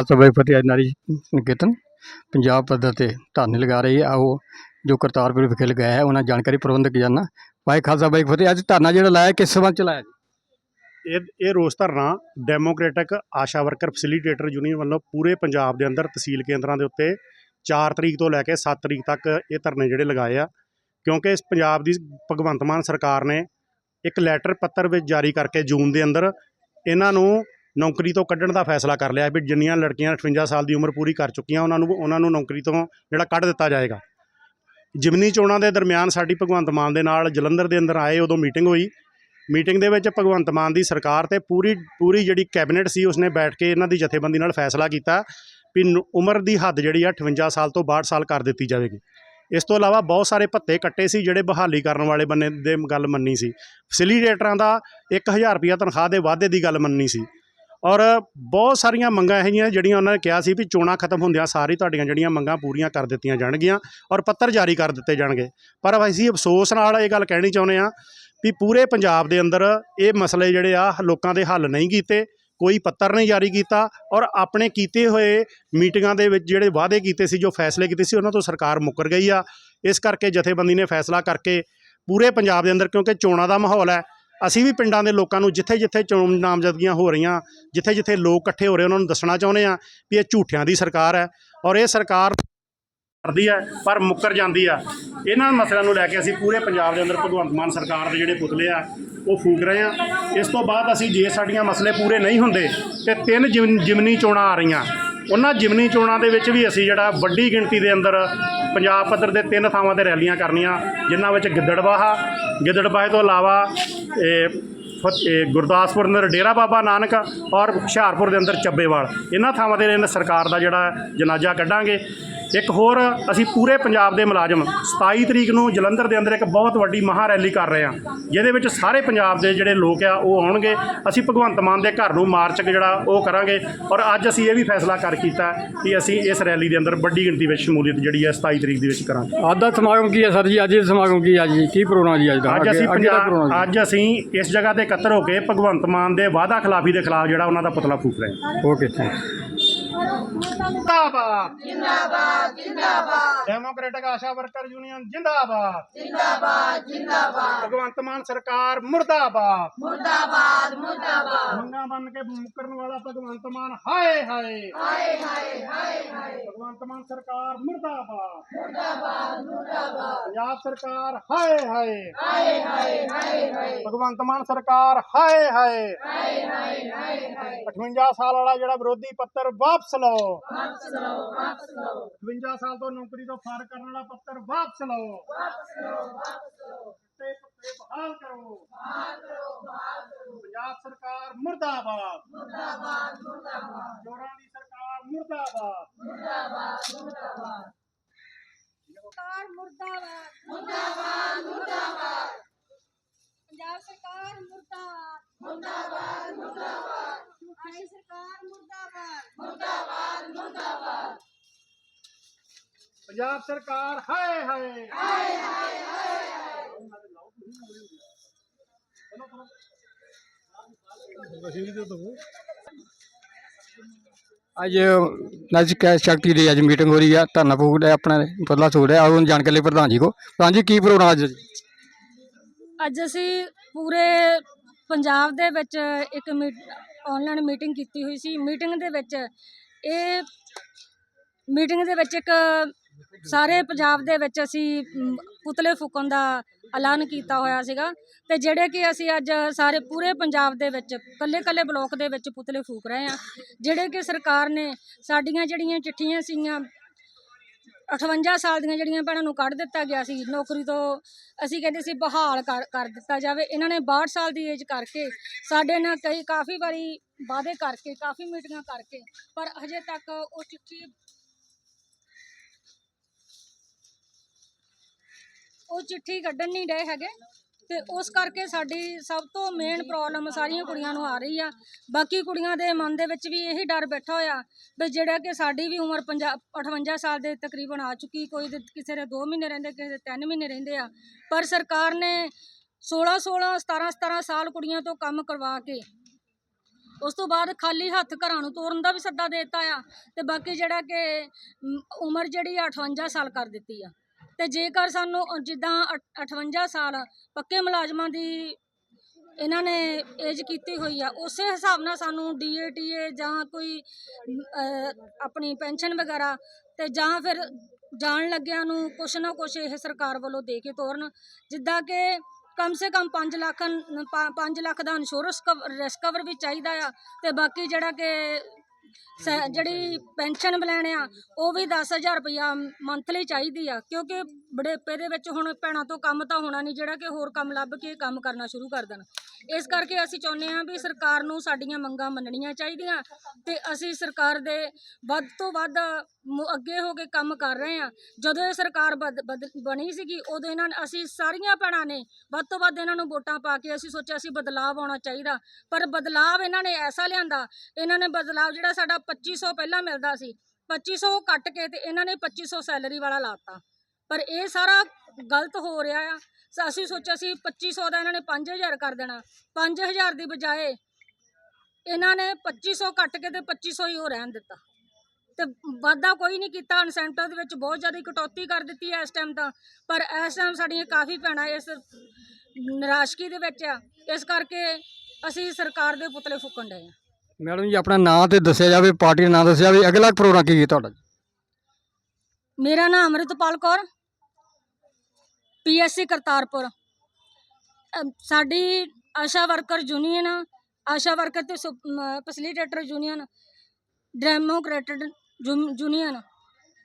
ਖਾਲਸਾ ਬਾਈ ਫਤਿਹ ਨਾਰੀ ਨਿਕੇਤਨ, ਪੰਜਾਬ ਪੱਧਰ ਤੇ ਧਰਨੇ ਲਗਾ ਰਹੀ ਆ, ਉਹ ਜੋ ਕਰਤਾਰਪੁਰ ਵਿਖੇ ਲਗਾਇਆ ਹੈ, ਉਹਨਾਂ ਜਾਣਕਾਰੀ ਪ੍ਰਬੰਧਕ ਜਾਨਾ ਭਾਈ ਖਾਲਸਾ ਬਾਈ ਫਤਿਹ। ਅੱਜ ਧਰਨਾ ਜਿਹੜਾ ਲਾਇਆ, ਕਿਸ ਸੰਬੰਧ ਚ ਲਾਇਆ ਇਹ ਇਹ ਰੋਸ ਧਰਨਾ democratic Asha worker facilitator union ਵੱਲੋਂ ਪੂਰੇ ਪੰਜਾਬ ਦੇ ਅੰਦਰ ਤਹਿਸੀਲ ਕੇਂਦਰਾਂ ਦੇ ਉੱਤੇ 4 ਤਰੀਕ ਤੋਂ ਲੈ ਕੇ 7 ਤਰੀਕ ਤੱਕ ਇਹ ਧਰਨੇ ਜਿਹੜੇ ਲਗਾਏ ਆ, ਕਿਉਂਕਿ ਇਸ ਪੰਜਾਬ ਦੀ ਭਗਵੰਤ ਮਾਨ ਸਰਕਾਰ ਨੇ ਇੱਕ ਲੈਟਰ ਪੱਤਰ ਵਿੱਚ ਜਾਰੀ ਕਰਕੇ ਜੂਨ ਦੇ ਅੰਦਰ ਇਹਨਾਂ ਨੂੰ ਨੌਕਰੀ ਤੋਂ ਕੱਢਣ ਦਾ ਫੈਸਲਾ ਕਰ ਲਿਆ ਵੀ ਜਿੰਨੀਆਂ ਲੜਕੀਆਂ 58 ਸਾਲ ਦੀ ਉਮਰ ਪੂਰੀ ਕਰ ਚੁੱਕੀਆਂ, ਉਹਨਾਂ ਨੂੰ ਉਹਨਾਂ ਨੂੰ ਨੌਕਰੀ ਤੋਂ ਜਿਹੜਾ ਕੱਢ ਦਿੱਤਾ ਜਾਏਗਾ। ਜਿਮਨੀ ਚੋਣਾਂ ਦੇ ਦਰਮਿਆਨ ਸਾਡੀ ਭਗਵੰਤ ਮਾਨ ਦੇ ਨਾਲ ਜਲੰਧਰ ਦੇ ਅੰਦਰ ਆਏ, ਉਦੋਂ ਮੀਟਿੰਗ ਹੋਈ। ਮੀਟਿੰਗ ਦੇ ਵਿੱਚ ਭਗਵੰਤ ਮਾਨ ਦੀ ਸਰਕਾਰ ਤੇ ਪੂਰੀ ਪੂਰੀ ਜਿਹੜੀ ਕੈਬਨਿਟ ਸੀ, ਉਸਨੇ ਬੈਠ ਕੇ ਇਹਨਾਂ ਦੀ ਜਥੇਬੰਦੀ ਨਾਲ ਫੈਸਲਾ ਕੀਤਾ ਵੀ ਨ- ਉਮਰ ਦੀ ਹੱਦ ਜਿਹੜੀ ਆ 58 ਸਾਲ ਤੋਂ 62 ਸਾਲ ਕਰ ਦਿੱਤੀ ਜਾਵੇਗੀ। ਇਸ ਤੋਂ ਇਲਾਵਾ ਬਹੁਤ ਸਾਰੇ ਭੱਤੇ ਕੱਟੇ ਸੀ, ਜਿਹੜੇ ਬਹਾਲੀ ਕਰਨ ਵਾਲੇ ਬੰਨੇ ਦੇ ਗੱਲ ਮੰਨੀ ਸੀ। ਫੈਸਿਲੀਟੇਟਰਾਂ ਦਾ 1000 ਰੁਪਿਆ ਤਨਖਾਹ ਦੇ ਵਾਅਦੇ ਦੀ ਗੱਲ ਮੰਨੀ ਸੀ। ਔਰ ਬਹੁਤ ਸਾਰੀਆਂ ਮੰਗਾਂ ਇਹੋ ਜਿਹੀਆਂ ਜਿਹੜੀਆਂ ਉਹਨਾਂ ਨੇ ਕਿਹਾ ਸੀ ਵੀ ਚੋਣਾਂ ਖਤਮ ਹੁੰਦਿਆਂ ਸਾਰੀ ਤੁਹਾਡੀਆਂ ਜਿਹੜੀਆਂ ਮੰਗਾਂ ਪੂਰੀਆਂ ਕਰ ਦਿੱਤੀਆਂ ਜਾਣਗੀਆਂ ਔਰ ਪੱਤਰ ਜਾਰੀ ਕਰ ਦਿੱਤੇ ਜਾਣਗੇ। ਪਰ ਅਸੀਂ ਅਫਸੋਸ ਨਾਲ ਇਹ ਗੱਲ ਕਹਿਣੀ ਚਾਹੁੰਦੇ ਆ ਵੀ ਪੂਰੇ ਪੰਜਾਬ ਦੇ ਅੰਦਰ ਇਹ ਮਸਲੇ ਜਿਹੜੇ ਆ ਲੋਕਾਂ ਦੇ ਹੱਲ ਨਹੀਂ ਕੀਤੇ, ਕੋਈ ਪੱਤਰ ਨਹੀਂ ਜਾਰੀ ਕੀਤਾ ਔਰ ਆਪਣੇ ਕੀਤੇ ਹੋਏ ਮੀਟਿੰਗਾਂ ਦੇ ਵਿੱਚ ਜਿਹੜੇ ਵਾਅਦੇ ਕੀਤੇ ਸੀ, ਜੋ ਫੈਸਲੇ ਕੀਤੇ ਸੀ, ਉਹਨਾਂ ਤੋਂ ਸਰਕਾਰ ਮੁੱਕਰ ਗਈ ਆ। ਇਸ ਕਰਕੇ ਜਥੇਬੰਦੀ ਨੇ ਫੈਸਲਾ ਕਰਕੇ ਪੂਰੇ ਪੰਜਾਬ ਦੇ ਅੰਦਰ ਕਿਉਂਕਿ ਚੋਣਾਂ ਦਾ ਮਾਹੌਲ ਹੈ ਅਸੀਂ ਵੀ ਪਿੰਡਾਂ ਦੇ ਲੋਕਾਂ ਨੂੰ ਜਿੱਥੇ ਜਿੱਥੇ ਚੋਣ ਨਾਮਜ਼ਦਗੀਆਂ ਹੋ ਰਹੀਆਂ, ਜਿੱਥੇ ਜਿੱਥੇ ਲੋਕ ਇਕੱਠੇ ਹੋ ਰਹੇ, ਉਹਨਾਂ ਨੂੰ ਦੱਸਣਾ ਚਾਹੁੰਦੇ ਆ ਵੀ ਇਹ ਝੂਠਿਆਂ ਦੀ ਸਰਕਾਰ ਹੈ ਔਰ ਇਹ ਸਰਕਾਰ ਕਰਦੀ ਹੈ, ਪਰ ਮੁੱਕਰ ਜਾਂਦੀ ਆ। ਇਹਨਾਂ ਮਸਲਿਆਂ ਨੂੰ ਲੈ ਕੇ ਅਸੀਂ ਪੂਰੇ ਪੰਜਾਬ ਦੇ ਅੰਦਰ ਭਗਵੰਤ ਮਾਨ ਸਰਕਾਰ ਦੇ ਜਿਹੜੇ ਪੁਤਲੇ ਆ, ਉਹ ਫੂਕ ਰਹੇ ਆ ਇਸ ਤੋਂ ਬਾਅਦ ਅਸੀਂ ਜੇ ਸਾਡੀਆਂ ਮਸਲੇ ਪੂਰੇ ਨਹੀਂ ਹੁੰਦੇ, ਤੇ ਤਿੰਨ ਜਿਮ- ਜਿਮਨੀ ਚੋਣਾਂ ਆ ਰਹੀਆਂ। ਉਹਨਾਂ ਜਿਮਨੀ ਚੋਣਾਂ ਦੇ ਵਿੱਚ ਵੀ ਅਸੀਂ ਜਿਹੜਾ ਵੱਡੀ ਗਿਣਤੀ ਦੇ ਅੰਦਰ ਪੰਜਾਬ ਪੱਧਰ ਦੇ ਤਿੰਨ ਥਾਵਾਂ ਤੇ ਰੈਲੀਆਂ ਕਰਨੀਆਂ, ਜਿਨ੍ਹਾਂ ਵਿੱਚ ਗਿੱਦੜਬਾਹਾ, ਗਿੱਦੜਬਾਹੇ ਤੋਂ ਇਲਾਵਾ ਇਹ ਫਤ- ਇਹ ਗੁਰਦਾਸਪੁਰ ਦੇ ਅੰਦਰ ਡੇਰਾ ਬਾਬਾ ਨਾਨਕ ਔਰ ਹੁਸ਼ਿਆਰਪੁਰ ਦੇ ਅੰਦਰ ਚੱਬੇਵਾਲ। ਇਹਨਾਂ ਥਾਵਾਂ ਤੇ ਇਹਨਾਂ ਸਰਕਾਰ ਦਾ ਜਿਹੜਾ ਜਨਾਜ਼ਾ ਕੱਢਾਂਗੇ। ਇੱਕ ਹੋਰ ਅਸੀਂ ਪੂਰੇ ਪੰਜਾਬ ਦੇ ਮੁਲਾਜ਼ਮ 27 ਤਰੀਕ ਨੂੰ ਜਲੰਧਰ ਦੇ ਅੰਦਰ ਇੱਕ ਬਹੁਤ ਵੱਡੀ ਮਹਾ ਰੈਲੀ ਕਰ ਰਹੇ ਹਾਂ। ਜਿਹਦੇ ਵਿੱਚ ਸਾਰੇ ਪੰਜਾਬ ਦੇ ਜਿਹੜੇ ਲੋਕ ਆ ਉਹ ਆਉਣਗੇ। ਅਸੀਂ ਭਗਵੰਤ ਮਾਨ ਦੇ ਘਰ ਨੂੰ ਮਾਰਚ ਜਿਹੜਾ ਉਹ ਕਰਾਂਗੇ। ਔਰ ਅੱਜ ਅਸੀਂ ਇਹ ਵੀ ਫੈਸਲਾ ਕਰ ਕੀਤਾ ਕਿ ਅਸੀਂ ਇਸ ਰੈਲੀ ਦੇ ਅੰਦਰ ਵੱਡੀ ਗਿਣਤੀ ਵਿੱਚ ਸ਼ਮੂਲੀਅਤ ਜਿਹੜੀ ਹੈ 27 ਤਰੀਕ ਦੇ ਵਿੱਚ ਕਰਾਂਗੇ। ਅੱਜ ਦਾ ਸਮਾਗਮ ਕੀ ਹੈ ਸਰ ਜੀ? ਅੱਜ ਦਾ ਸਮਾਗਮ ਕੀ ਹੈ ਜੀ? ਕੀ ਪ੍ਰੋਗਰਾਮ ਜੀ ਅੱਜ ਦਾ? ਅੱਜ ਅਸੀਂ ਪੰਜਾਬ ਅੱਜ ਅਸੀਂ ਇਸ ਜਗ੍ਹਾ ਤੇ ਇਕੱਤਰ ਹੋ ਕੇ ਭਗਵੰਤ ਮਾਨ ਦੇ ਵਾਅਦਾ ਖਿਲਾਫੀ ਦੇ ਖਿਲਾਫ ਜਿਹੜਾ ਉਹਨਾਂ ਦਾ ਪੁਤਲਾ ਫੂਕ ਰਹੇ ਹਾਂ। ਓਕੇ ਥੈਂਕ ਜਿੰਦਾਬਾਦ। ਜਿੰਦਾਬਾਦ ਜਿੰਦਾਬਾਦ। ਡੈਮੋਕ੍ਰੈਟਿਕ ਆਸ਼ਾ ਵਰਕਰ ਯੂਨੀਅਨ ਜਿੰਦਾਬਾਦ। ਜਿੰਦਾਬਾਦ ਜਿੰਦਾਬਾਦ। ਭਗਵੰਤ ਮਾਨ ਸਰਕਾਰ ਮੁਰਦਾਬਾਦ। ਮੁਰਦਾਬਾਦ ਮੁਰਦਾਬਾਦ। ਮੰਗਾ ਬਣ ਕੇ ਮੁਕਰਨ ਵਾਲਾ ਭਗਵੰਤ ਮਾਨ ਹਾਏ ਹਾਏ। ਹਾਏ ਹਾਏ ਹਾਏ ਭਗਵੰਤ ਮਾਨ ਸਰਕਾਰ ਮੁਰਦਾਬਾਦ ਮੁਰਦਾਬਾਦ। ਪੰਜਾਬ ਸਰਕਾਰ ਹਾਏ ਹਾਏ। ਹਾਏ ਹਾਏ ਹਾਏ ਭਗਵੰਤ ਮਾਨ ਸਰਕਾਰ ਹਾਏ ਹਾਏ। ਹਾਏ ਹਾਏ ਹਾਏ 58 ਸਾਲ ਵਾਲਾ ਜਿਹੜਾ ਵਿਰੋਧੀ ਪੱਤਰ ਵਾਪਸ ਲਓ। 52 ਸਾਲ ਤੋਂ ਨੌਕਰੀ ਤੋਂ ਫਾਰ ਕਰਨ ਵਾਲਾ ਪੱਤਰ ਵਾਪਸ ਲਓ। ਵਾਪਸ ਲਓ ਵਾਪਸ ਲਓ। ਤੇ ਪੱਤੇ ਬਹਾਲ ਕਰੋ। ਬਹਾਲ ਕਰੋ ਬਹਾਲ ਕਰੋ। ਪੰਜਾਬ ਸਰਕਾਰ ਮੁਰਦਾਬਾਦ। ਮੁਰਦਾਬਾਦ ਮੁਰਦਾਬਾਦ। ਚੋਰਾਂ ਦੀ ਸਰਕਾਰ ਮੁਰਦਾਬਾਦ। ਸਰਕਾਰ ਮੁਰਦਾਬਾਦ। ਮੁਰਦਾਬਾਦ ਮੁਰਦਾਬਾਦ। ਪੰਜਾਬ ਸਰਕਾਰ ਮੁਰਦਾਬਾਦ। ਮੁਰਦਾਬਾਦ ਮੁਰਦਾਬਾਦ। ਆਈ ਸਰਕਾਰ ਮੁਰਦਾਬਾਦ। ਮੁਰਦਾਬਾਦ ਮੁਰਦਾਬਾਦ। ਪੰਜਾਬ ਸਰਕਾਰ ਹਾਏ ਹਾਏ। ਅੱਜ ਨਜ ਸ਼ਕਤੀ ਦੀ ਅੱਜ ਮੀਟਿੰਗ ਹੋ ਰਹੀ ਹੈ ਧਰਨਾ ਫੂਕ ਰਿਹਾ ਆਪਣਾ ਬਦਲਾ ਸੋ ਰਿਹਾ ਆਓ ਜਾਣਕਾਰੀ ਲਈ ਪ੍ਰਧਾਨ ਜੀ ਕੋ। ਪ੍ਰਧਾਨ ਜੀ, ਕੀ ਪ੍ਰੋਗਰਾਮ ਅੱਜ? ਅੱਜ ਅਸੀਂ ਪੂਰੇ ਪੰਜਾਬ ਦੇ ਵਿੱਚ ਇੱਕ ਆਨਲਾਈਨ ਮੀਟਿੰਗ ਕੀਤੀ ਹੋਈ ਸੀ। ਮੀਟਿੰਗ ਦੇ ਵਿੱਚ ਇਹ ਮੀਟਿੰਗ ਦੇ ਵਿੱਚ ਇੱਕ ਸਾਰੇ ਪੰਜਾਬ ਦੇ ਵਿੱਚ ਅਸੀਂ ਪੁਤਲੇ ਫੂਕਣ ਦਾ ਐਲਾਨ ਕੀਤਾ ਹੋਇਆ ਸੀਗਾ। ਤੇ ਜਿਹੜੇ ਕਿ ਅਸੀਂ ਅੱਜ ਸਾਰੇ ਪੂਰੇ ਪੰਜਾਬ ਦੇ ਵਿੱਚ ਕੱਲੇ ਕੱਲੇ ਬਲਾਕ ਦੇ ਵਿੱਚ ਪੁਤਲੇ ਫੂਕ ਰਹੇ ਆ ਜਿਹੜੇ ਕਿ ਸਰਕਾਰ ਨੇ ਸਾਡੀਆਂ ਜਿਹੜੀਆਂ ਚਿੱਠੀਆਂ ਸੀਗੀਆਂ 58 ਸਾਲ ਦੀਆਂ ਜਿਹੜੀਆਂ ਭੈਣਾਂ ਨੂੰ ਕੱਢ ਦਿੱਤਾ ਗਿਆ ਸੀ, ਨੌਕਰੀ ਤੋਂ ਅਸੀਂ ਕਹਿੰਦੇ ਸੀ ਬਹਾਲ ਕਰ ਕਰ ਦਿੱਤਾ ਜਾਵੇ। ਇਹਨਾਂ ਨੇ 62 ਸਾਲ ਦੀ ਏਜ ਕਰਕੇ ਸਾਡੇ ਨਾਲ ਕਈ, ਕਾਫੀ ਵਾਰੀ ਵਾਅਦੇ ਕਰਕੇ, ਕਾਫੀ ਮੀਟਿੰਗਾਂ ਕਰਕੇ, ਪਰ ਹਜੇ ਤੱਕ ਉਹ ਚਿੱਠੀ ਉਹ ਚਿੱਠੀ ਕੱਢਣ ਨਹੀਂ ਡਏ ਹੈਗੇ ਤੇ ਉਸ ਕਰਕੇ ਸਾਡੀ ਸਭ ਤੋਂ ਮੇਨ ਪ੍ਰੋਬਲਮ ਸਾਰੀਆਂ ਕੁੜੀਆਂ ਨੂੰ ਆ ਰਹੀ ਆ। ਬਾਕੀ ਕੁੜੀਆਂ ਦੇ ਮਨ ਦੇ ਵਿੱਚ ਵੀ ਇਹੀ ਡਰ ਬੈਠਾ ਹੋਇਆ ਵੀ ਜਿਹੜਾ ਕਿ ਸਾਡੀ ਵੀ ਉਮਰ 50 58 ਸਾਲ ਦੇ ਤਕਰੀਬਨ ਆ ਚੁੱਕੀ, ਕੋਈ ਦੇ ਕਿਸੇ ਦੇ 2 ਮਹੀਨੇ ਰਹਿੰਦੇ, ਕਿਸੇ ਦੇ 3 ਮਹੀਨੇ ਰਹਿੰਦੇ ਆ। ਪਰ ਸਰਕਾਰ ਨੇ 16 16 17 17 ਸਾਲ ਕੁੜੀਆਂ ਤੋਂ ਕੰਮ ਕਰਵਾ ਕੇ ਉਸ ਤੋਂ ਬਾਅਦ ਖਾਲੀ ਹੱਥ ਘਰਾਂ ਨੂੰ ਤੋਰਨ ਦਾ ਵੀ ਸੱਦਾ ਦੇ ਦਿੱਤਾ ਆ ਤੇ ਬਾਕੀ ਜਿਹੜਾ ਕਿ ਉਮਰ ਜਿਹੜੀ ਆ 58 ਸਾਲ ਕਰ ਦਿੱਤੀ ਆ। ਤੇ ਜੇਕਰ ਸਾਨੂੰ ਜਿੱਦਾਂ ਅਠ- 58 ਸਾਲ ਪੱਕੇ ਮੁਲਾਜ਼ਮਾਂ ਦੀ ਇਹਨਾਂ ਨੇ ਏਜ ਕੀਤੀ ਹੋਈ ਆ, ਉਸੇ ਹਿਸਾਬ ਨਾਲ ਸਾਨੂੰ ਡੀਏਟੀਏ ਜਾਂ ਕੋਈ ਆਪਣੀ ਪੈਨਸ਼ਨ ਵਗੈਰਾ ਤੇ ਜਾਂ ਫਿਰ ਜਾਣ ਲੱਗਿਆਂ ਨੂੰ ਕੁਛ ਨਾ ਕੁਛ ਇਹ ਸਰਕਾਰ ਵੱਲੋਂ ਦੇ ਕੇ ਤੋਰਨ, ਜਿੱਦਾਂ ਕਿ ਕਮ ਸੇ ਕਮ 5 ਲੱਖ 5 ਲੱਖ ਦਾ ਇੰਸ਼ੋਰੈਂਸ ਰਿਸਕ ਕਵਰ ਵੀ ਚਾਹੀਦਾ ਆ ਤੇ ਬਾਕੀ ਜਿਹੜਾ ਕਿ ਸ- ਜਿਹੜੀ ਪੈਨਸ਼ਨ ਪਲਾਨ ਆ, ਉਹ ਵੀ 10000 ਰੁਪਇਆ ਮੰਥਲੀ ਚਾਹੀਦੀ ਆ, ਕਿਉਂਕਿ ਬੁਢੇਪੇ ਦੇ ਵਿੱਚ ਹੁਣ ਭੈਣਾਂ ਤੋਂ ਕੰਮ ਤਾਂ ਹੋਣਾ ਨਹੀਂ, ਜਿਹੜਾ ਕਿ ਹੋਰ ਕੰਮ ਲੱਭ ਕੇ ਕੰਮ ਕਰਨਾ ਸ਼ੁਰੂ ਕਰ ਦੇਣ। ਇਸ ਕਰਕੇ ਅਸੀਂ ਚਾਹੁੰਦੇ ਹਾਂ ਵੀ ਸਰਕਾਰ ਨੂੰ ਸਾਡੀਆਂ ਮੰਗਾਂ ਮੰਨਣੀਆਂ ਚਾਹੀਦੀਆਂ ਤੇ ਅਸੀਂ ਸਰਕਾਰ ਦੇ ਵੱਧ ਤੋਂ ਵੱਧ ਮੁ- ਅੱਗੇ ਹੋ ਕੇ ਕੰਮ ਕਰ ਰਹੇ ਹਾਂ। ਜਦੋਂ ਇਹ ਸਰਕਾਰ ਬਦ- ਬਦ- ਬਣੀ ਸੀਗੀ, ਉਦੋਂ ਇਹਨਾਂ ਨੇ, ਅਸੀਂ ਸਾਰੀਆਂ ਭੈਣਾਂ ਨੇ ਵੱਧ ਤੋਂ ਵੱਧ ਇਹਨਾਂ ਨੂੰ ਵੋਟਾਂ ਪਾ ਕੇ ਅਸੀਂ ਸੋਚਿਆ ਸੀ ਬਦਲਾਵ ਆਉਣਾ ਚਾਹੀਦਾ, ਪਰ ਬਦਲਾਵ ਇਹਨਾਂ ਨੇ ਐਸਾ ਲਿਆਂਦਾ, ਇਹਨਾਂ ਨੇ ਬਦਲਾਵ ਜਿਹੜਾ ਸਾਡਾ 2500 ਪਹਿਲਾਂ ਮਿਲਦਾ ਸੀ। 2500 ਕੱਟ ਕੇ ਤੇ ਇਹਨਾਂ ਨੇ 2500 ਸੈਲਰੀ ਵਾਲਾ ਲਾਤਾ। ਪਰ ਇਹ ਸਾਰਾ ਗਲਤ ਹੋ ਰਿਹਾ ਆ। ਅਸੀਂ ਸੋਚਿਆ ਸੀ 2500 ਦਾ ਇਹਨਾਂ ਨੇ 5000 ਕਰ ਦੇਣਾ। 5000 ਦੀ ਬਜਾਏ ਇਹਨਾਂ ਨੇ 2500 ਕੱਟ ਕੇ ਤੇ 2500 ਹੀ ਉਹ ਰਹਿਣ ਦਿੱਤਾ। ਤੇ ਵਾਧਾ ਕੋਈ ਨਹੀਂ ਕੀਤਾ। ਇਨਸੈਂਟਿਵ ਦੇ ਵਿੱਚ ਬਹੁਤ ਜ਼ਿਆਦਾ ਕਟੌਤੀ ਕਰ ਦਿੱਤੀ ਹੈ ਇਸ ਟਾਈਮ ਤਾਂ। ਪਰ ਇਸ ਟਾਈਮ ਸਾਡੀਆਂ ਕਾਫੀ ਭੈਣਾਂ ਇਸ ਨਿਰਾਸ਼ਕੀ ਦੇ ਵਿੱਚ ਆ। ਇਸ ਕਰਕੇ ਅਸੀਂ ਸਰਕਾਰ ਦੇ ਪੁਤਲੇ ਫੂਕਣ ਡਏ ਆ। ਮੈਡਮ ਜੀ, ਆਪਣਾ ਨਾਂ ਤੇ ਦੱਸਿਆ ਜਾਵੇ, ਪਾਰਟੀ ਦਾ ਨਾਂ ਦੱਸਿਆ ਜਾਵੇ, ਅਗਲਾ ਪ੍ਰੋਗਰਾਮ ਕੀ ਹੈ ਤੁਹਾਡਾ? ਮੇਰਾ ਨਾਮ ਅੰਮ੍ਰਿਤਪਾਲ ਕੌਰ, ਪੀਐਸਸੀ ਕਰਤਾਰਪੁਰ। ਅਮ, ਸਾਡੀ Asha worker union, Asha worker ਤੇ ਫੈਸਿਲਿਟੇਟਰ ਯੂਨੀਅਨ ਡੈਮੋਕ੍ਰੇਟਡ ਯੂਨੀਅਨ।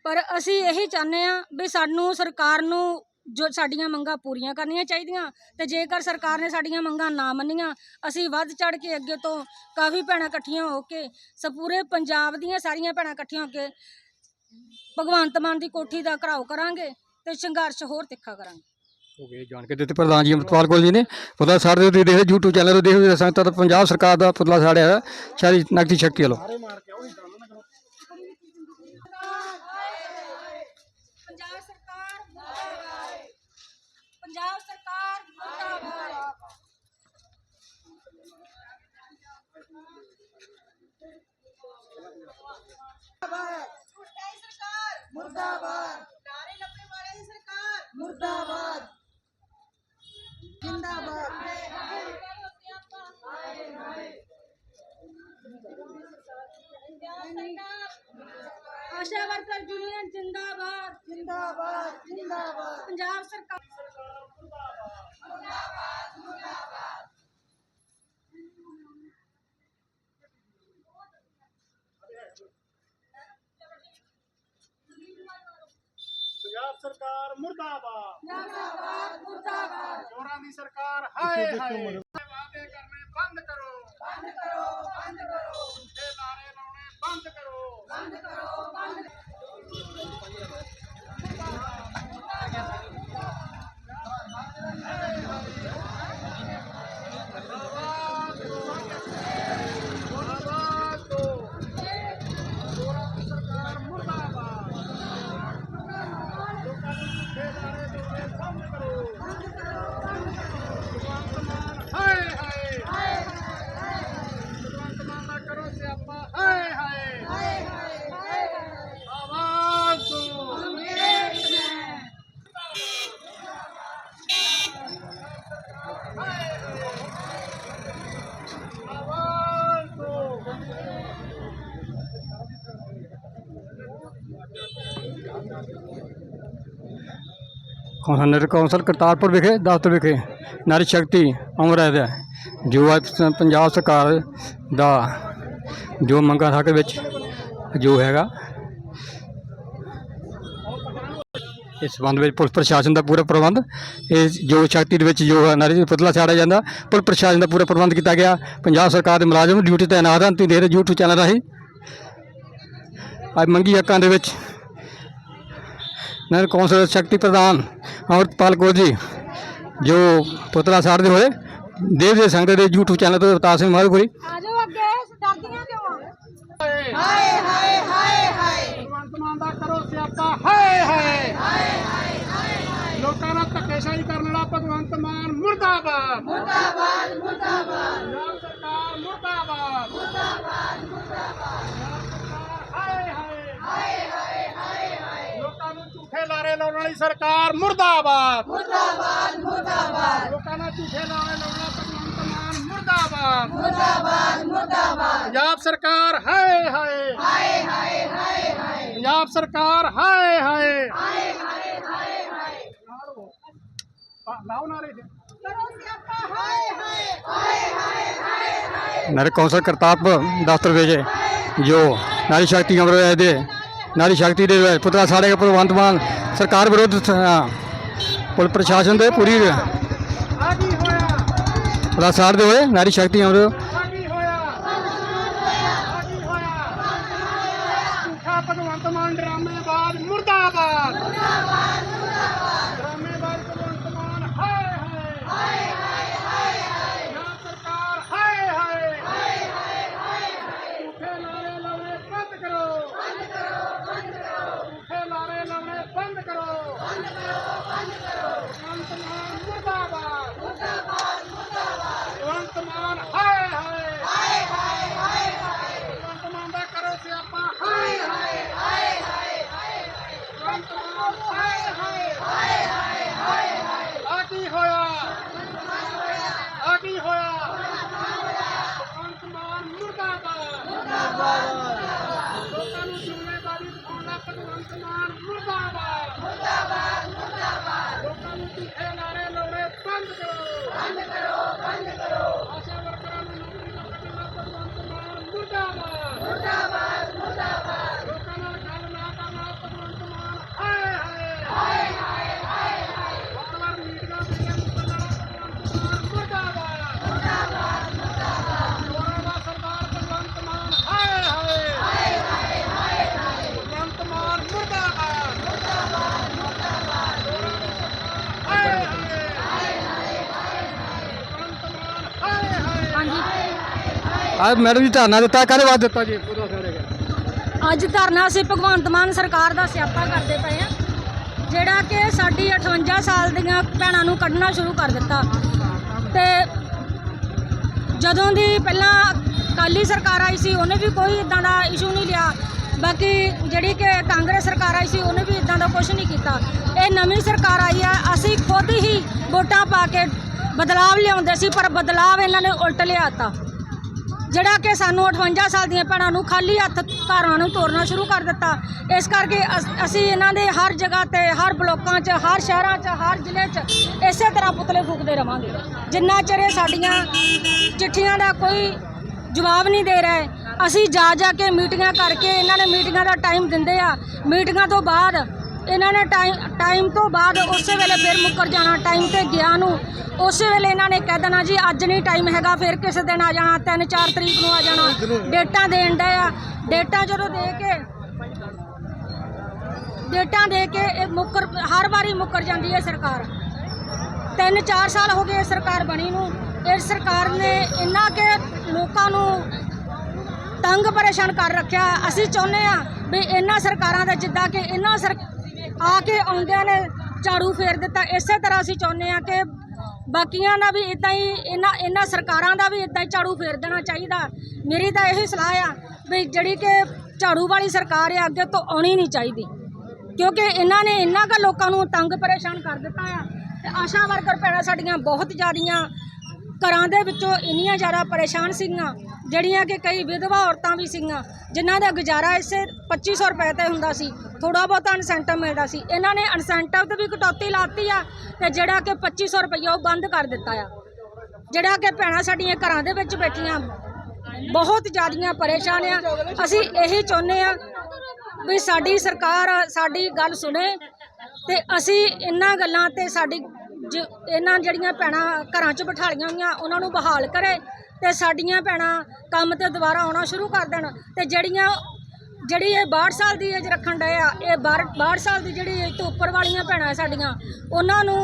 ਪਰ ਅਸੀਂ ਇਹੀ ਚਾਹੁੰਦੇ ਆ ਵੀ ਸਾਨੂੰ ਸਰਕਾਰ ਨੂੰ ਜੋ ਸਾਡੀਆਂ ਮੰਗਾਂ ਪੂਰੀਆਂ ਕਰਨੀਆਂ ਚਾਹੀਦੀਆਂ ਤੇ ਜੇਕਰ ਸਰਕਾਰ ਨੇ ਸਾਡੀਆਂ ਮੰਗਾਂ ਨਾ ਮੰਨੀਆਂ ਅਸੀਂ ਵੱਧ ਚੜ ਕੇ ਅੱਗੇ ਤੋਂ ਕਾਫੀ ਭੈਣਾਂ ਇਕੱਠੀਆਂ ਹੋ ਕੇ ਸ ਪੂਰੇ ਪੰਜਾਬ ਦੀਆਂ ਸਾਰੀਆਂ ਭੈਣਾਂ ਇਕੱਠੀਆਂ ਹੋ ਕੇ ਭਗਵੰਤ ਮਾਨ ਦੀ ਕੋਠੀ ਦਾ ਘਰਾਓ ਕਰਾਂਗੇ ਤੇ ਸੰਘਰਸ਼ ਹੋਰ ਤਿੱਖਾ ਕਰਾਂਗੇ। ਹੋ ਗਏ ਜਾਣ ਕੇ ਦਿੱਤੇ ਪ੍ਰਧਾਨ ਜੀ ਅਮਰਪਾਲ ਕੌਰ ਜੀ ਨੇ। ਪੁਤਲਾ ਸਾੜ ਦੇ ਤੁਸੀਂ ਦੇਖਦੇ YouTube ਚੈਨਲ ਤੇ ਦੇਖਦੇ ਸੰਗਤਾਂ ਦਾ ਪੰਜਾਬ ਸਰਕਾਰ ਦਾ ਪੁਤਲਾ ਸਾੜਿਆ ਸ਼ਾਰੀ ਨਗਦੀ ਸ਼ਕਤੀ ਵੱਲੋਂ ਪੰਜਾਬ ਸਰਕਾਰ ਮੁਰਦਾਬਾਦ ਪੰਜਾਬ ਸਰਕਾਰ ਮੁਰਦਾਬਾਦ ਮੁਰਦਾਬਾਦ ਸਰਕਾਰ ਮੁਰਦਾਬਾਦ ਨਾਰੇ ਲੱਭਣ ਵਾਲੇ ਦੀ ਸਰਕਾਰ ਮੁਰਦਾਬਾਦ ਜਿੰਦਾਬਾਦ ਆਸ਼ਾ ਵਰਕਰ ਯੂਨੀਅਨ ਜਿੰਦਾਬਾਦ ਜਿੰਦਾਬਾਦ ਜਿੰਦਾਬਾਦ ਪੰਜਾਬ ਸਰਕਾਰ ਪੰਜਾਬ ਸਰਕਾਰ ਮੁਰਦਾਬਾਦ। ਮੁਰਦਾਬਾਦ ਮੁਰਦਾਬਾਦ। ਚੋਰਾਂ ਦੀ ਸਰਕਾਰ ਹਾਏ ਹਾਏ ਵਾਅਦੇ ਕਰਨੇ ਬੰਦ ਕਰੋ ਬੰਦ ਕਰੋ ਬੰਦ ਕਰੋ ਝੂਠੇ ਨਾਰੇ ਲਾਉਣੇ ਬੰਦ ਕਰੋ ਹਾਏ ਹਾਏ ਹਾਏ ਭਗਵੰਤ ਮਾਨ ਦਾ ਕਰੋ ਸਿਆਪਾ ਹਾਏ ਹਾਏ ਹਾਏ ਹਾਏ ਹਾਏ ਆਵਾਜ਼ ਦੋ ਆਵਾਜ਼ ਦੋ ਕੌਂਸਲ ਨਗਰ ਕੌਂਸਲ ਕਰਤਾਰਪੁਰ ਵਿਖੇ, ਦਫ਼ਤਰ ਵਿਖੇ ਨਾਰੀ ਸ਼ਕਤੀ ਅਮਰ ਹੈ ਜੋ ਅੱਜ ਪੰਜਾਬ ਸਰਕਾਰ ਦਾ ਜੋ ਮੰਗਾਂ ਹੱਕ ਵਿੱਚ ਜੋ ਹੈਗਾ, ਇਸ ਸੰਬੰਧ ਵਿੱਚ ਪੁਲਿਸ ਪ੍ਰਸ਼ਾਸਨ ਦਾ ਪੂਰਾ ਪ੍ਰਬੰਧ ਇਹ ਜੋ ਸ਼ਕਤੀ ਦੇ ਵਿੱਚ ਜੋ ਹੈ ਨਾਰੀ ਪੁਤਲਾ ਛਾੜਿਆ ਜਾਂਦਾ, ਪੁਲਿਸ ਪ੍ਰਸ਼ਾਸਨ ਦਾ ਪੂਰਾ ਪ੍ਰਬੰਧ ਕੀਤਾ ਗਿਆ। ਪੰਜਾਬ ਸਰਕਾਰ ਦੇ ਮੁਲਾਜ਼ਮ ਡਿਊਟੀ ਤੇ ਤੈਨਾਤ ਹਨ, ਤੁਸੀਂ ਦੇਖ ਰਹੇ YouTube ਚੈਨਲ ਰਾਹੀਂ। ਅੱਜ ਮੰਗੀ ਹੱਕਾਂ ਦੇ ਵਿੱਚ ਨਗਰ ਕੌਂਸਲ ਸ਼ਕਤੀ ਪ੍ਰਧਾਨ ਅਮਰਪਾਲ ਕੌਰ ਜੀ ਜੋ ਪੁਤਲਾ ਸਾੜਦੇ ਹੋਏ ਦੇਵ ਦੇ ਸੰਗਤ ਦੇ YouTube ਚੈਨਲ ਤੋਂ ਅਵਤਾਰ ਸਿੰਘ ਮਾਧੋਪੁਰੀ ਆ ਜਾਓ ਅੱਗੇ ਡਰਦੀਆਂ ਕਿਉਂ ਆ? ਹਾਏ ਹਾਏ ਹਾਏ ਹਾਏ। ਭਗਵੰਤ ਮਾਨ ਦਾ ਕਰੋ ਸਿਆਪਾ ਹਾਏ ਹਾਏ। ਹਾਏ ਲੋਕਾਂ ਨਾਲ ਧੱਕੇਸ਼ਾਹੀ ਕਰਨ ਵਾਲਾ ਭਗਵੰਤ ਮਾਨ ਮੁਰਦਾਬਾਦ। ਮੁਰਦਾਬਾਦ ਮੁਰਦਾਬਾਦ। ਪੰਜਾਬ ਸਰਕਾਰ ਮੁਰਦਾਬਾਦ। ਵਾਲੀ ਸਰਕਾਰ ਮੁਰਦਾਬਾਦ। ਮੁਰਦਾਬਾਦ ਮੁਰਦਾਬਾਦ। ਲੋਕਾਂ ਨਾਲ ਝੂਠੇ ਲਾਵੇ ਲਾਉਣਾ ਭਗਵੰਤ ਮਾਨ ਮੁਰਦਾਬਾਦ। ਮੁਰਦਾਬਾਦ ਮੁਰਦਾਬਾਦ। ਪੰਜਾਬ ਸਰਕਾਰ ਹਾਏ ਹਾਏ। ਹਾਏ ਹਾਏ ਹਾਏ ਪੰਜਾਬ ਸਰਕਾਰ ਹਾਏ ਹਾਏ। ਹਾਏ ਹਾਏ ਹਾਏ ਲਾਓ ਨਾਰੇ ਕਰੋ ਸਿਆਪਾ ਹਾਏ ਹਾਏ। ਨਾਰੇ ਕੌਂਸਲ ਕਰਤਾਰਪੁਰ ਦਫ਼ਤਰ ਵਿੱਚ ਜੋ ਨਾਰੀ ਸ਼ਕਤੀ ਅਮਰ ਦੇ ਨਾਰੀ ਸ਼ਕਤੀ ਦੇ ਪੁਤਲਾ ਸਾਡੇ ਭਗਵੰਤ ਮਾਨ ਸਰਕਾਰ ਵਿਰੁੱਧ ਪੁਲਿਸ ਪ੍ਰਸ਼ਾਸਨ ਦੇ ਪੂਰੀ ਪੁਤਲਾ ਸਾੜ ਦੇ ਹੋਏ ਨਾਰੀ ਸ਼ਕਤੀ ਅਮਰ। ਆ ਕੀ ਹੋਇਆ। ਆ ਕੀ ਹੋਇਆ। ਝੂਠਾ ਭਗਵੰਤ ਮਾਨ ਮੁਰਦਾਬਾਦ ਮੁਰਦਾਬਾਦ ਮੁਰਦਾਬਾਦ ਡਰਾਮੇਬਾਜ਼ ਭਗਵੰਤ ਮਾਨ ਹਾਏ ਹਾਏ ਹਾਏ ਹਾਏ ਹਾਏ ਪੰਜਾਬ ਸਰਕਾਰ ਹਾਏ ਹਾਏ ਹਾਏ ਹਾਏ ਝੂਠੇ ਨਾਰੇ ਲਾਉਣੇ ਬੰਦ ਕਰੋ ਬੰਦ ਕਰੋ ਬੰਦ ਕਰੋ ਝੂਠੇ ਨਾਰੇ ਲਾਉਣੇ ਬੰਦ ਕਰੋ ਬੰਦ ਕਰੋ ਬੰਦ ਕਰੋ ਭਗਵੰਤ ਮਾਨ ਮੁਰਦਾਬਾਦ ਮੁਰਦਾਬਾਦ ਮੁਰਦਾਬਾਦ ਭਗਵੰਤ ਮਾਨ ਹਾਏ ਹਾਏ ਹਾਏ ਹਾਏ ਹਾਏ ਭਗਵੰਤ ਮਾਨ ਦਾ ਕਰੋ ਸਿਆਪਾ ਹਾਏ ਹਾਏ ਹਾਏ ਹਾਏ ਭਗਵੰਤ ਮਾਨ ਹਾਏ ਹਾਏ ਹਾਏ ਹਾਏ ਹਾਏ ਆ ਕੀ ਹੋਇਆ ਆ ਕੀ ਹੋਇਆ ਭਗਵੰਤ ਮਾਨ ਮੁਰਦਾਬਾਦ ਮੁਰਦਾਬਾਦ ਲੋਕਾਂ ਨੂੰ ਜ਼ਿੰਮੇਵਾਰੀ ਦਿਖਾਉਣਾ ਭਗਵੰਤ ਮਾਨ ਮੁਰਦਾਬਾਦ ਮੁਰਦਾਬਾਦ ਮੁਰਦਾਬਾਦ ਲੋਕਾਂ ਨੂੰ ਝੂਠੇ ਨਾਰੇ ਲਾਉਣੇ ਬੰਦ ਕਰੋ ਬੰਦ ਕਰੋ ਬੰਦ ਕਰੋ ਆਸ਼ਾ ਵਰਕਰਾਂ ਨੂੰ ਨੌਕਰੀ ਨਾ ਕੱਢਣਾ ਭਗਵੰਤ ਮਾਨ ਮੁਰਦਾਬਾਦ ਮੁਰਦਾਬਾਦ ਮੁਰਦਾਬਾਦ ਲੋਕਾਂ ਨਾਲ ਗੱਲ ਨਾ ਕਰਨਾ ਭਗਵੰਤ ਮਾਨ ਹਾਏ ਹਾਏ ਹਾਏ ਹਾਏ ਹਾਏ ਵਾਰ ਵਾਰ ਮੀਟਿੰਗਾਂ ਦੀਆਂ ਮੁਕਰਣਾ ਭਗਵੰਤ ਮਾਨ ਮੁਰਦਾਬਾਦ ਮੁਰਦਾਬਾਦ ਮੁਰਦਾਬਾਦ ਲੋਕਾਂ ਦਾ ਸਰਦਾਰ ਭਗਵੰਤ ਮਾਨ ਹਾਏ ਹਾਏ ਹਾਏ ਹਾਏ ਹਾਏ ਭਗਵੰਤ ਮਾਨ ਮੁਰਦਾਬਾਦ ਮੁਰਦਾਬਾਦ ਮੁਰਦਾਬਾਦ ਹਾਏ ਹਾਏ ਹਾਏ ਹਾਏ ਭਗਵੰਤ ਮਾਨ ਹਾਏ ਹਾਏ ਹਾਂਜੀ ਆ ਮੈਡਮ ਜੀ ਧਰਨਾ ਦਿੱਤਾ, ਕਾਹਦੇ ਵਾਸਤੇ ਦਿੱਤਾ ਜੀ? ਪੂਰਾ ਸਾੜੇਗਾ ਅੱਜ ਧਰਨਾ ਅਸੀਂ ਭਗਵੰਤ ਮਾਨ ਸਰਕਾਰ ਦਾ ਸਿਆਪਾ ਕਰਦੇ ਪਏ ਆ ਜਿਹੜਾ ਕਿ ਸਾਡੀ 58 ਸਾਲ ਦੀਆਂ ਭੈਣਾਂ ਨੂੰ ਕੱਢਣਾ ਸ਼ੁਰੂ ਕਰ ਦਿੱਤਾ। ਤੇ ਜਦੋਂ ਦੀ ਪਹਿਲਾਂ ਅਕਾਲੀ ਸਰਕਾਰ ਆਈ ਸੀ, ਉਹਨੇ ਵੀ ਕੋਈ ਇਦਾਂ ਦਾ ਇਸ਼ੂ ਨਹੀਂ ਲਿਆ। ਬਾਕੀ ਜਿਹੜੀ ਕਿ ਕਾਂਗਰਸ ਸਰਕਾਰ ਆਈ ਸੀ, ਉਹਨੇ ਵੀ ਇਦਾਂ ਦਾ ਕੁਝ ਨਹੀਂ ਕੀਤਾ। ਇਹ ਨਵੀਂ ਸਰਕਾਰ ਆਈ ਆ ਅਸੀਂ ਖੁਦ ਹੀ ਵੋਟਾਂ ਪਾ ਕੇ ਬਦਲਾਵ ਲਿਆਉਂਦੇ ਸੀ, ਪਰ ਬਦਲਾਵ ਇਹਨਾਂ ਨੇ ਉਲਟ ਲਿਆਤਾ। ਜਿਹੜਾ ਕਿ ਸਾਨੂੰ 58 ਸਾਲ ਦੀਆਂ ਭੈਣਾਂ ਨੂੰ ਖਾਲੀ ਹੱਥ ਘਰਾਂ ਨੂੰ ਤੋਰਨਾ ਸ਼ੁਰੂ ਕਰ ਦਿੱਤਾ। ਇਸ ਕਰਕੇ ਅਸ- ਅਸੀਂ ਇਹਨਾਂ ਦੇ ਹਰ ਜਗ੍ਹਾ ਤੇ, ਹਰ ਬਲੋਕਾਂ 'ਚ, ਹਰ ਸ਼ਹਿਰਾਂ 'ਚ, ਹਰ ਜ਼ਿਲ੍ਹੇ 'ਚ ਇਸੇ ਤਰ੍ਹਾਂ ਪੁਤਲੇ ਫੂਕਦੇ ਰਵਾਂਗੇ। ਜਿੰਨਾ ਚਿਰ ਇਹ ਸਾਡੀਆਂ ਚਿੱਠੀਆਂ ਦਾ ਕੋਈ ਜਵਾਬ ਨਹੀਂ ਦੇ ਰਹੇ, ਅਸੀਂ ਜਾ ਜਾ ਕੇ ਮੀਟਿੰਗਾਂ ਕਰਕੇ ਇਹਨਾਂ ਨੇ ਮੀਟਿੰਗਾਂ ਦਾ ਟਾਈਮ ਦਿੰਦੇ ਆ। ਮੀਟਿੰਗਾਂ ਤੋਂ ਬਾਅਦ ਇਹਨਾਂ ਨੇ ਟਾਈਮ ਟਾਈਮ ਤੋਂ ਬਾਅਦ ਉਸੇ ਵੇਲੇ ਫਿਰ ਮੁੱਕਰ ਜਾਣਾ ਟਾਈਮ ਤੇ ਗਿਆ ਨੂੰ। ਉਸੇ ਵੇਲੇ ਇਹਨਾਂ ਨੇ ਕਹਿ ਦੇਣਾ ਜੀ ਅੱਜ ਨਹੀਂ ਟਾਈਮ ਹੈਗਾ ਫਿਰ ਕਿਸੇ ਦਿਨ ਆ ਜਾਣਾ 3-4 ਤਰੀਕ ਨੂੰ ਆ ਜਾਣਾ। ਡੇਟਾਂ ਦੇਣ ਡਏ ਆ। ਡੇਟਾਂ ਜਦੋਂ ਦੇ ਕੇ ਡੇਟਾਂ ਦੇ ਕੇ ਇਹ ਮੁੱਕਰ ਹਰ ਵਾਰੀ ਮੁੱਕਰ ਜਾਂਦੀ ਹੈ ਸਰਕਾਰ। ਤਿੰਨ ਚਾਰ ਸਾਲ ਹੋ ਗਏ ਇਹ ਸਰਕਾਰ ਬਣੀ ਨੂੰ। ਇਸ ਸਰਕਾਰ ਨੇ ਇੰਨਾ ਕਿ ਲੋਕਾਂ ਨੂੰ ਤੰਗ ਪਰੇਸ਼ਾਨ ਕਰ ਰੱਖਿਆ। ਅਸੀਂ ਚਾਹੁੰਦੇ ਆ ਵੀ ਇਹਨਾਂ ਸਰਕਾਰਾਂ ਦਾ ਜਿੱਦਾਂ ਕਿ ਇਹਨਾਂ ਸਰ ਆ ਕੇ ਆਉਂਦਿਆਂ ਨੇ ਝਾੜੂ ਫੇਰ ਦਿੱਤਾ। ਇਸੇ ਤਰ੍ਹਾਂ ਅਸੀਂ ਚਾਹੁੰਦੇ ਆ ਕਿ ਬਾਕੀਆਂ ਦਾ ਵੀ ਇਦਾਂ ਹੀ, ਇਹਨਾਂ ਇਹਨਾਂ ਸਰਕਾਰਾਂ ਦਾ ਵੀ ਇਦਾਂ ਹੀ ਝਾੜੂ ਫੇਰ ਦੇਣਾ ਚਾਹੀਦਾ। ਮੇਰੀ ਤਾਂ ਇਹੀ ਸਲਾਹ ਆ ਵੀ ਜਿਹੜੀ ਕਿ ਝਾੜੂ ਵਾਲੀ ਸਰਕਾਰ ਆ, ਅੱਗੇ ਤੋਂ ਆਉਣੀ ਨਹੀਂ ਚਾਹੀਦੀ। ਕਿਉਂਕਿ ਇਹਨਾਂ ਨੇ ਇੰਨਾ ਕੁ ਲੋਕਾਂ ਨੂੰ ਤੰਗ ਪਰੇਸ਼ਾਨ ਕਰ ਦਿੱਤਾ ਆ। ਤੇ ਆਸ਼ਾ ਵਰਕਰ ਭੈਣਾਂ ਸਾਡੀਆਂ ਬਹੁਤ ਜ਼ਿਆਦੀਆਂ ਘਰਾਂ ਦੇ ਵਿੱਚੋਂ ਇੰਨੀਆਂ ਜ਼ਿਆਦਾ ਪਰੇਸ਼ਾਨ ਸੀਗੀਆਂ, ਜਿਹੜੀਆਂ ਕਿ ਕਈ ਵਿਧਵਾ ਔਰਤਾਂ ਵੀ ਸੀਗੀਆਂ, ਜਿਨ੍ਹਾਂ ਦਾ ਗੁਜ਼ਾਰਾ ਇਸੇ 2500 ਰੁਪਏ ਤੇ ਹੁੰਦਾ ਸੀ ਥੋੜਾ ਬਹੁਤਾ ਇਨਸੈਂਟਿਵ ਮਿਲਦਾ ਸੀ। ਇਹਨਾਂ ਨੇ ਇਨਸੈਂਟਿਵ ਤੇ ਵੀ ਕਟੌਤੀ ਲਾਤੀ ਆ ਤੇ ਜਿਹੜਾ ਕਿ 2500 ਰੁਪਈਆ ਉਹ ਬੰਦ ਕਰ ਦਿੱਤਾ ਆ। ਜਿਹੜਾ ਕਿ ਭੈਣਾਂ ਸਾਡੀਆਂ ਘਰਾਂ ਦੇ ਵਿੱਚ ਬੈਠੀਆਂ, ਬਹੁਤ ਜ਼ਿਆਦੀਆਂ ਪਰੇਸ਼ਾਨ ਆ। ਅਸੀਂ ਇਹੀ ਚਾਹੁੰਦੇ ਆ ਵੀ ਸਾਡੀ ਸਰਕਾਰ ਸਾਡੀ ਗੱਲ ਸੁਣੇ ਤੇ ਅਸੀਂ ਇਹਨਾਂ ਗੱਲਾਂ ਤੇ ਸਾਡੀ ਜ- ਇਹਨਾਂ ਜਿਹੜੀਆਂ ਭੈਣਾਂ ਘਰਾਂ 'ਚ ਬਿਠਾਲੀਆਂ ਹੋਈਆਂ ਉਹਨਾਂ ਨੂੰ ਬਹਾਲ ਕਰੇ ਤੇ ਸਾਡੀਆਂ ਭੈਣਾਂ ਕੰਮ ਤੇ ਦੁਬਾਰਾ ਆਉਣਾ ਸ਼ੁਰੂ ਕਰ ਦੇਣ ਤੇ ਜਿਹੜੀਆਂ ਜਿਹੜੀ ਇਹ 62 ਸਾਲ ਦੀ ਏਜ ਰੱਖਣ ਡਏ ਆ ਇਹ 62 ਸਾਲ ਦੀ ਜਿਹੜੀ ਏਜ ਤੋਂ ਉੱਪਰ ਵਾਲੀਆਂ ਭੈਣਾਂ ਸਾਡੀਆਂ ਉਹਨਾਂ ਨੂੰ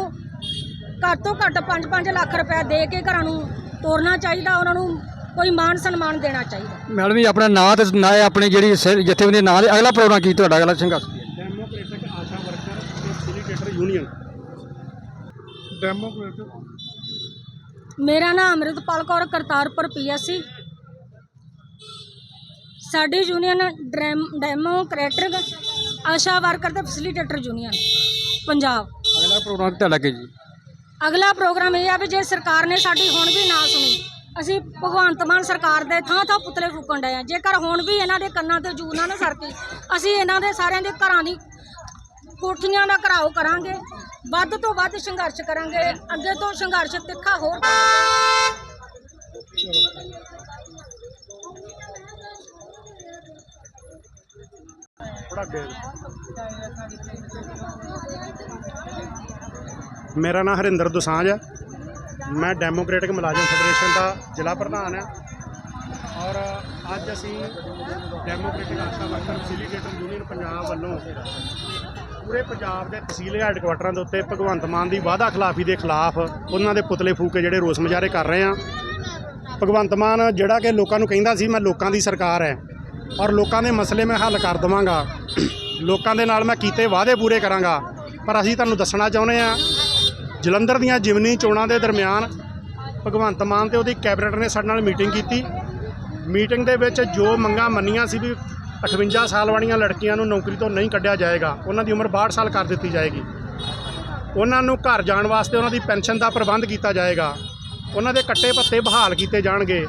ਘੱਟ ਤੋਂ ਘੱਟ 5-5 ਲੱਖ ਰੁਪਏ ਦੇ ਕੇ ਘਰਾਂ ਨੂੰ ਤੋਰਨਾ ਚਾਹੀਦਾ ਉਹਨਾਂ ਨੂੰ ਕੋਈ ਮਾਣ ਸਨਮਾਨ ਦੇਣਾ ਚਾਹੀਦਾ। ਮੈਡਮ ਜੀ ਆਪਣਾ ਨਾਂ ਤੇ ਨਾਂ ਆਪਣੀ ਜਿਹੜੀ ਜਥੇਬੰਦੀ ਦੇ ਨਾਂ ਦੇ ਅਗਲਾ ਪ੍ਰੋਗਰਾਮ ਕੀ ਤੁਹਾਡਾ ਅਗਲਾ ਸੰਘਰਸ਼ ਡੈਮੋਕ੍ਰੈਟਿਕ ਆਸ਼ਾ ਵਰਕਰ ਤੇ ਫੈਸਿਲੀਟੇਟਰ ਯੂਨੀਅਨ। ਮੇਰਾ ਨਾਮ ਅੰਮ੍ਰਿਤਪਾਲ ਕੌਰ ਕਰਤਾਰਪੁਰ ਪੀਐਸਸੀ ਸਾਡੀ ਯੂਨੀਅਨ ਡਰੈਮ- ਡੈਮੋਕ੍ਰੈਟਿਕ ਆਸ਼ਾ ਵਰਕਰ ਤੇ ਫੈਸਿਲੀਟੇਟਰ ਯੂਨੀਅਨ ਪੰਜਾਬ। ਅਗਲਾ ਪ੍ਰੋਗਰਾਮ ਤੁਹਾਡਾ ਕੀ ਜੀ? ਅਗਲਾ ਪ੍ਰੋਗਰਾਮ ਇਹ ਆ ਵੀ ਜੇ ਸਰਕਾਰ ਨੇ ਸਾਡੀ ਹੁਣ ਵੀ ਨਾ ਸੁਣੀ ਅਸੀਂ ਭਗਵੰਤ ਮਾਨ ਸਰਕਾਰ ਦੇ ਥਾਂ ਥਾਂ ਪੁਤਲੇ ਫੂਕਣ ਡਏ ਆ। ਜੇਕਰ ਹੁਣ ਵੀ ਇਹਨਾਂ ਦੇ ਕੰਨਾਂ ਤੇ ਜੂ ਨਾ ਨਾ ਸਰਕੀ ਅਸੀਂ ਇਹਨਾਂ ਦੇ ਸਾਰਿਆਂ ਦੇ ਘਰਾਂ ਦੀ ਕੋਠੀਆਂ ਦਾ ਘਰਾਓ ਕਰਾਂਗੇ, ਵੱਧ ਤੋਂ ਵੱਧ ਸੰਘਰਸ਼ ਕਰਾਂਗੇ, ਅੱਗੇ ਤੋਂ ਸੰਘਰਸ਼ ਤਿੱਖਾ ਹੋਰ ਮੇਰਾ ਨਾਮ ਹਰਿੰਦਰ ਦੁਸਾਂਝ ਹੈ। ਮੈਂ ਡੈਮੋਕ੍ਰੈਟਿਕ ਮੁਲਾਜ਼ਮ ਫੈਡਰੇਸ਼ਨ ਦਾ ਜ਼ਿਲ੍ਹਾ ਪ੍ਰਧਾਨ ਹਾਂ। ਔਰ ਅੱਜ ਅਸੀਂ democratic Asha worker facilitator union Punjab ਵੱਲੋਂ ਪੂਰੇ ਪੰਜਾਬ ਦੇ ਤਹਿਸੀਲ ਹੈੱਡਕੁਆਟਰਾਂ ਦੇ ਉੱਤੇ ਭਗਵੰਤ ਮਾਨ ਦੀ ਵਾਅਦਾ ਖਿਲਾਫੀ ਦੇ ਖਿਲਾਫ ਉਹਨਾਂ ਦੇ ਪੁਤਲੇ ਫੂਕ ਕੇ ਜਿਹੜੇ ਰੋਸ ਮੁਜ਼ਾਹਰੇ ਕਰ ਰਹੇ ਹਾਂ ਭਗਵੰਤ ਮਾਨ ਜਿਹੜਾ ਕਿ ਲੋਕਾਂ ਨੂੰ ਕਹਿੰਦਾ ਸੀ, ਮੈਂ ਲੋਕਾਂ ਦੀ ਸਰਕਾਰ ਹੈ ਔਰ ਲੋਕਾਂ ਦੇ ਮਸਲੇ ਮੈਂ ਹੱਲ ਕਰ ਦੇਵਾਂਗਾ। ਲੋਕਾਂ ਦੇ ਨਾਲ ਮੈਂ ਕੀਤੇ ਵਾਅਦੇ ਪੂਰੇ ਕਰਾਂਗਾ। ਪਰ ਅਸੀਂ ਤੁਹਾਨੂੰ ਦੱਸਣਾ ਚਾਹੁੰਦੇ ਆ, ਜਲੰਧਰ ਦੀਆਂ ਜਿਮਨੀ ਚੋਣਾਂ ਦੇ ਦਰਮਿਆਨ ਭਗਵੰਤ ਮਾਨ ਤੇ ਉਹਦੀ ਕੈਬਨਿਟ ਨੇ ਸਾਡੇ ਨਾਲ ਮੀਟਿੰਗ ਕੀਤੀ। ਮੀਟਿੰਗ ਦੇ ਵਿੱਚ ਜੋ ਮੰਗਾਂ ਮੰਨੀਆਂ ਸੀ ਵੀ 58 ਸਾਲ ਵਾਲੀਆਂ ਲੜਕੀਆਂ ਨੂੰ ਨੌਕਰੀ ਤੋਂ ਨਹੀਂ ਕੱਢਿਆ ਜਾਏਗਾ। ਉਹਨਾਂ ਦੀ ਉਮਰ 62 ਸਾਲ ਕਰ ਦਿੱਤੀ ਜਾਏਗੀ। ਉਹਨਾਂ ਨੂੰ ਘਰ ਜਾਣ ਵਾਸਤੇ ਉਹਨਾਂ ਦੀ ਪੈਨਸ਼ਨ ਦਾ ਪ੍ਰਬੰਧ ਕੀਤਾ ਜਾਏਗਾ। ਉਹਨਾਂ ਦੇ ਕੱਟੇ ਪੱਤੇ ਬਹਾਲ ਕੀਤੇ ਜਾਣਗੇ।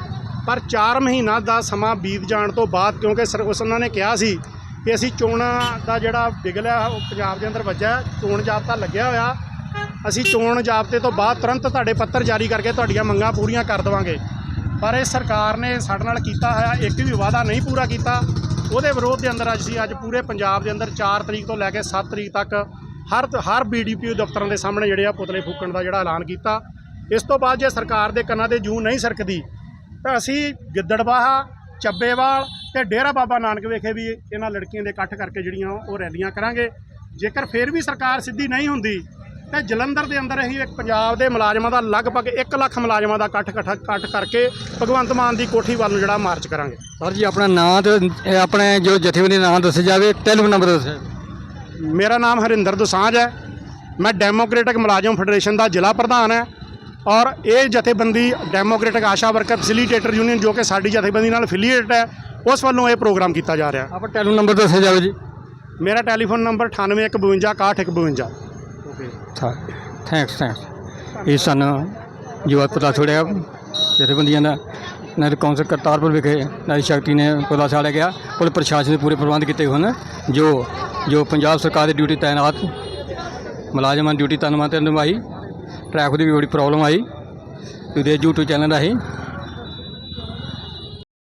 ਪਰ 4 ਮਹੀਨਾ ਦਾ ਸਮਾਂ ਬੀਤ ਜਾਣ ਤੋਂ ਬਾਅਦ ਕਿਉਂਕਿ ਸਰ, ਉਸ ਉਹਨਾਂ ਨੇ ਕਿਹਾ ਸੀ ਕਿ ਅਸੀਂ ਚੋਣਾਂ ਦਾ ਜਿਹੜਾ ਬਿਗਲ ਉਹ ਪੰਜਾਬ ਦੇ ਅੰਦਰ ਵੱਜਿਆ ਚੋਣ ਜਾਬਤਾ ਲੱਗਿਆ ਹੋਇਆ। ਅਸੀਂ ਚੋਣ ਜਾਬਤੇ ਤੋਂ ਬਾਅਦ ਤੁਰੰਤ ਤੁਹਾਡੇ ਪੱਤਰ ਜਾਰੀ ਕਰਕੇ ਤੁਹਾਡੀਆਂ ਮੰਗਾਂ ਪੂਰੀਆਂ ਕਰ ਦੇਵਾਂਗੇ। ਪਰ ਇਹ ਸਰਕਾਰ ਨੇ ਸਾਡੇ ਨਾਲ ਕੀਤਾ ਹੋਇਆ ਇੱਕ ਵੀ ਵਾਅਦਾ ਨਹੀਂ ਪੂਰਾ ਕੀਤਾ। ਉਹਦੇ ਵਿਰੋਧ ਦੇ ਅੰਦਰ ਅੱਜ ਅਸੀਂ ਅੱਜ ਪੂਰੇ ਪੰਜਾਬ ਦੇ ਅੰਦਰ 4 ਤਰੀਕ ਤੋਂ ਲੈ ਕੇ 7 ਤਰੀਕ ਤੱਕ ਹਰ ਹਰ ਬੀਡੀਪੀਓ ਦਫ਼ਤਰਾਂ ਦੇ ਸਾਹਮਣੇ ਜਿਹੜੇ ਆ ਪੁਤਲੇ ਫੂਕਣ ਦਾ ਜਿਹੜਾ ਐਲਾਨ ਕੀਤਾ। ਇਸ ਤੋਂ ਬਾਅਦ ਜੇ ਸਰਕਾਰ ਦੇ ਕੰਨਾਂ ਤੇ ਜੂ ਨਹੀਂ ਸਰਕਦੀ, ਤਾਂ ਅਸੀਂ ਗਿੱਦੜਬਾਹਾ, ਚੱਬੇਵਾਲ ਤੇ ਡੇਰਾ ਬਾਬਾ ਨਾਨਕ ਵਿਖੇ ਵੀ ਇਹਨਾਂ ਲੜਕੀਆਂ ਦੇ ਇਕੱਠ ਕਰਕੇ ਜਿਹੜੀਆਂ ਉਹ ਰੈਲੀਆਂ ਕਰਾਂਗੇ। ਜੇਕਰ ਫਿਰ ਵੀ ਸਰਕਾਰ ਸਿੱਧੀ ਨਹੀਂ ਹੁੰਦੀ ਤੇ ਜਲੰਧਰ ਦੇ ਅੰਦਰ ਅਸੀਂ ਇੱਕ ਪੰਜਾਬ ਦੇ ਮੁਲਾਜ਼ਮਾਂ ਦਾ ਲਗਭਗ 1 ਲੱਖ ਮੁਲਾਜ਼ਮਾਂ ਦਾ ਇਕੱਠ ਇਕੱਠ ਇਕੱਠ ਕਰਕੇ ਭਗਵੰਤ ਮਾਨ ਦੀ ਕੋਠੀ ਵੱਲ ਨੂੰ ਜਿਹੜਾ ਮਾਰਚ ਕਰਾਂਗੇ। ਸਰ ਜੀ ਆਪਣਾ ਨਾਂ ਤੇ ਆਪਣੇ ਜੋ ਜਥੇਬੰਦੀ ਦਾ ਨਾਂ ਦੱਸਿਆ ਜਾਵੇ ਟੈਲੀਫੋਨ ਨੰਬਰ ਦੱਸਿਆ ਮੇਰਾ ਨਾਮ ਹਰਿੰਦਰ ਦੁਸਾਂਝ ਹੈ। ਮੈਂ ਡੈਮੋਕ੍ਰੈਟਿਕ ਮੁਲਾਜ਼ਮ ਫੈਡਰੇਸ਼ਨ ਦਾ ਜ਼ਿਲ੍ਹਾ ਪ੍ਰਧਾਨ ਹੈ ਔਰ ਇਹ ਜਥੇਬੰਦੀ democratic Asha worker facilitator union ਜੋ ਕਿ ਸਾਡੀ ਜਥੇਬੰਦੀ ਨਾਲ ਐਫੀਲੀਏਟ ਹੈ ਉਸ ਵੱਲੋਂ ਇਹ ਪ੍ਰੋਗਰਾਮ ਕੀਤਾ ਜਾ ਰਿਹਾ। ਆਪਣਾ ਟੈਲੀਫੋਨ ਨੰਬਰ ਦੱਸਿਆ ਜਾਵੇ ਜੀ। ਮੇਰਾ ਟੈਲੀਫੋਨ ਨੰਬਰ 9815616152 ਥੈਂਕਸ ਥੈਂਕਸ ਇਹ ਸਾਨੂੰ ਜੋ ਪਤਾ ਥੋੜਿਆ ਜਥੇਬੰਦੀਆਂ ਦਾ ਨਾਲ ਕੌਂਸਲ ਕਰਤਾਰਪੁਰ ਵਿਖੇ ਨਾਰੀ ਸ਼ਕਤੀ ਨੇ ਪਤਾ ਸਾੜਿਆ ਗਿਆ ਪੁਲਿਸ ਪ੍ਰਸ਼ਾਸਨ ਨੇ ਪੂਰੇ ਪ੍ਰਬੰਧ ਕੀਤੇ ਹੋਏ ਹਨ ਜੋ ਜੋ ਪੰਜਾਬ ਸਰਕਾਰ ਦੀ ਡਿਊਟੀ ਤਾਇਨਾਤ ਮੁਲਾਜ਼ਮਾਂ ਦੀ ਡਿਊਟੀ ਤਨਮਾ ਤੇ ਨਿਭਾਈ ਟ੍ਰੈਫਿਕ ਦੀ ਵੀ ਬੜੀ ਪ੍ਰੋਬਲਮ ਆਈ ਉਹਦੇ YouTube ਚੈਨਲ ਰਾਹੀਂ